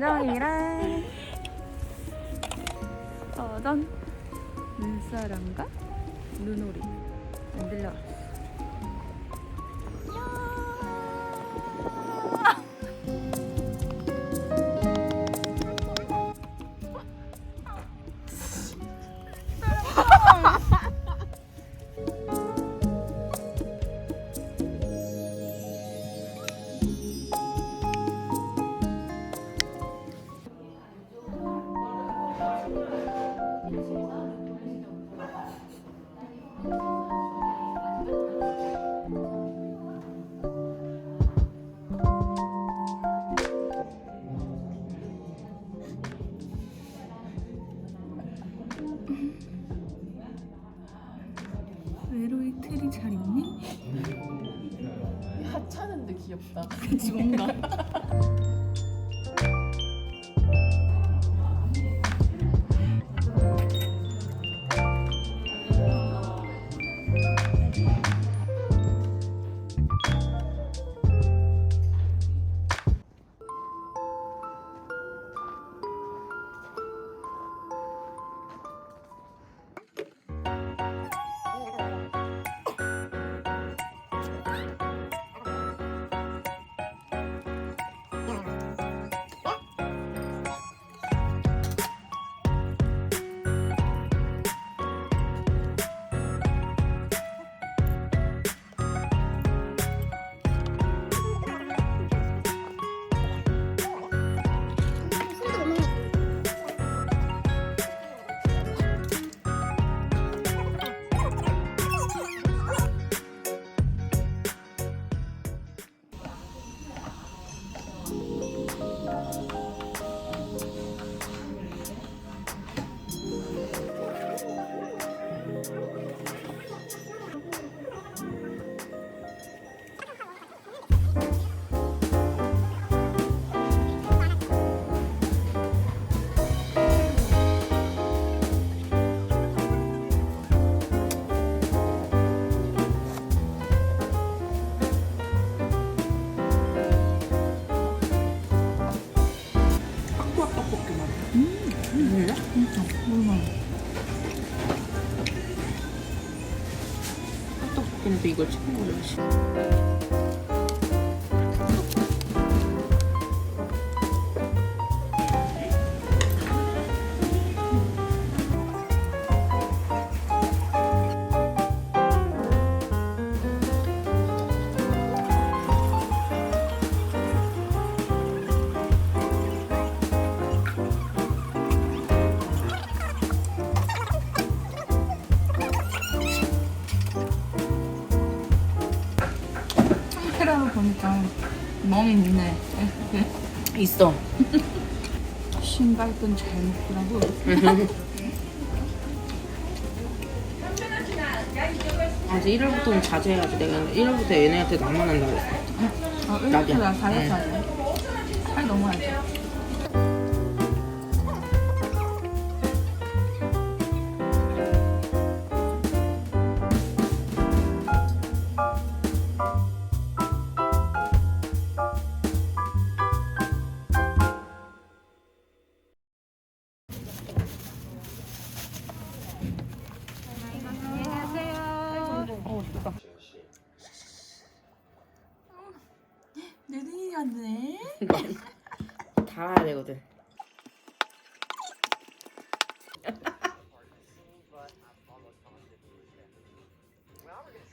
감정이랑 짜잔 눈사람과 눈오리. 만들러 외로 귀엽다. 그치 뭔가 진짜 몰라 떡볶이인데 이걸 치킨 거를. 카메라로 보니까 멍이 있네 있어. 신발끈 잘 묶으라고 아직 1월부터는 자제해야지. 내가 1월부터 얘네한테 낭만한다 그랬어. 아, 나도야. 이렇게 나 다이어트 하지 살 넘어야지 되네 달아야 되거든.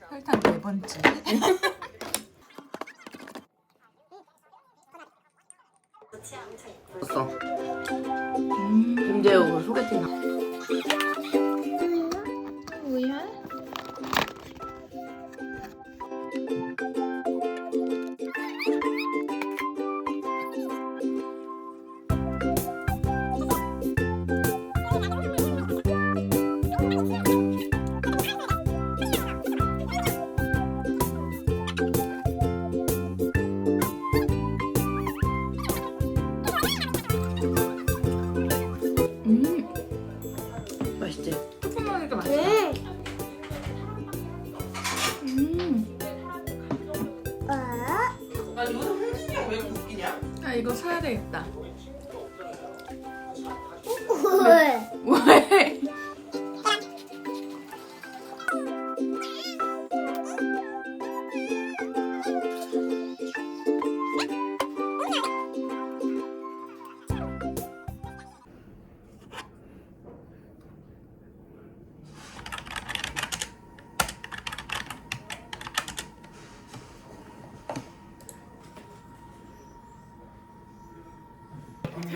설탕 네 번째 됐어. 음. 김재호 그 소개팅 나 요새 흥진이 형 왜 이렇게 웃기냐? 아 이거 사야 되겠다. 왜?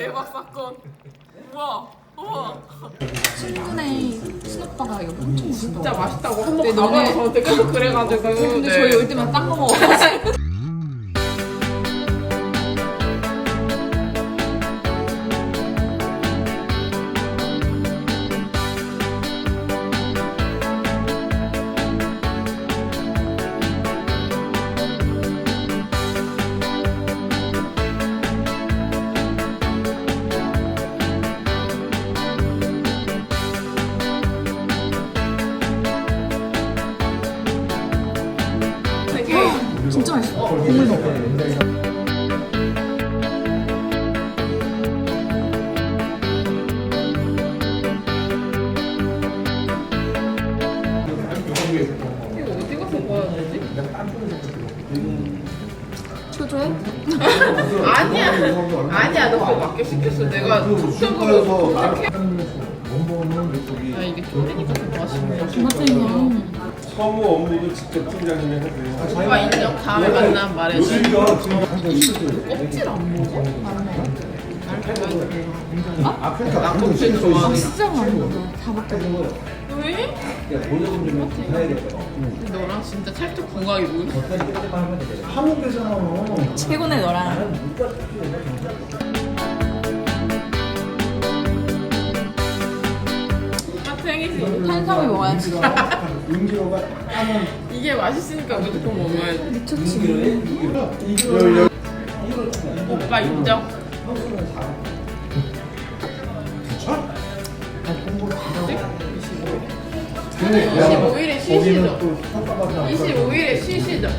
대박 사건. 우와. 우와. 친구네 친오빠가 이거 엄청 맛있다고. 진짜 맛있다고 한번 네, 저한테 계속 그래가지고. 근데 네. 저희 올 때만 딴거 먹어 진짜 맛있어. 국물 먹어. 이 초조해? 아니야. 아니야. 너 그거 맞게 시켰어. 내가 톡톡으로. 야 이게 쫄리니까 더 맛있네. 맞아요. 서무 업무도 직접 팀장님이 하세요. 오빠 인정. 다음에 만나면 말해줘. 즐겨. 껍질 안 먹어? 아, 그러니까 나 껍질 좋아해. 진짜 먹어. 다 먹게 먹어. 왜? 너랑 진짜 찰떡 궁합이 뭐야? 한국에서는 최고네 너랑. 오빠 생이지. 탄수화물 먹어야지. 윤기호가 까는 이게 맛있으니까 무조건 먹어야지. 미쳤지. 오빠 인정. 근데 25일에 쉬시죠. 거기는 또 평가받나 25일에 쉬시죠.